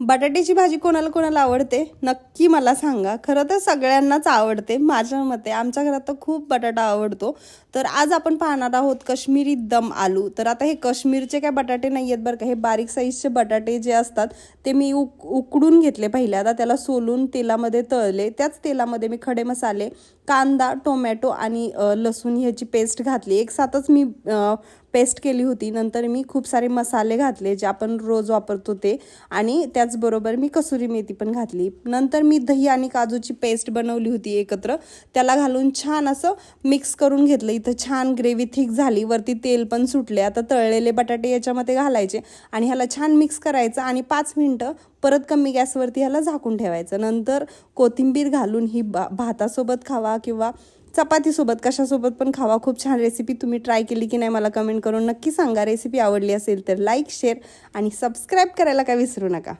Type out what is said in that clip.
बटाट्याची भाजी कोणाला कोणाला आवडते? नक्की मला सांगा. खरं तर सगळ्यांनाच आवडते माझ्या मते. आमच्या घरात तर खूप बटाटा आवडतो. तर आज आपण पाहणार आहोत कश्मीरी दम आलू. तर आता हे कश्मीरचे काय बटाटे नाही आहेत बरं का. हे बारीक साईजचे बटाटे जे असतात ते मी उक उकडून घेतले पहिल्यांदा त्याला सोलून तेलामध्ये तळले. त्याच तेलामध्ये मी खडे मसाले कांदा टोमॅटो आणि लसूण ह्याची पेस्ट घातली. एक साथच मी पेस्ट केली होती. नंतर मी खूप सारे मसाले घातले जे आपण रोज वापरतो ते. आणि त्याचबरोबर मी कसुरी मेथी पण घातली. नंतर मी दही आणि काजूची पेस्ट बनवली होती एकत्र. त्याला घालून छान असं मिक्स करून घेतलं. इथं छान ग्रेव्ही थिक झाली. वरती तेल पण सुटले. आता तळलेले बटाटे याच्यामध्ये घालायचे आणि ह्याला छान मिक्स करायचं आणि पाच मिनटं परत कमी गॅसवरती ह्याला झाकून ठेवायचं. नंतर कोथिंबीर घालून ही बा भातासोबत खावा किंवा चपातीसोबत कशासोबत पण खावा. खूप छान रेसिपी तुम्ही ट्राय केली की नाही मला कमेंट करून नक्की सांगा. रेसिपी आवडली असेल तर लाईक शेअर आणि सबस्क्राईब करायला काय विसरू नका.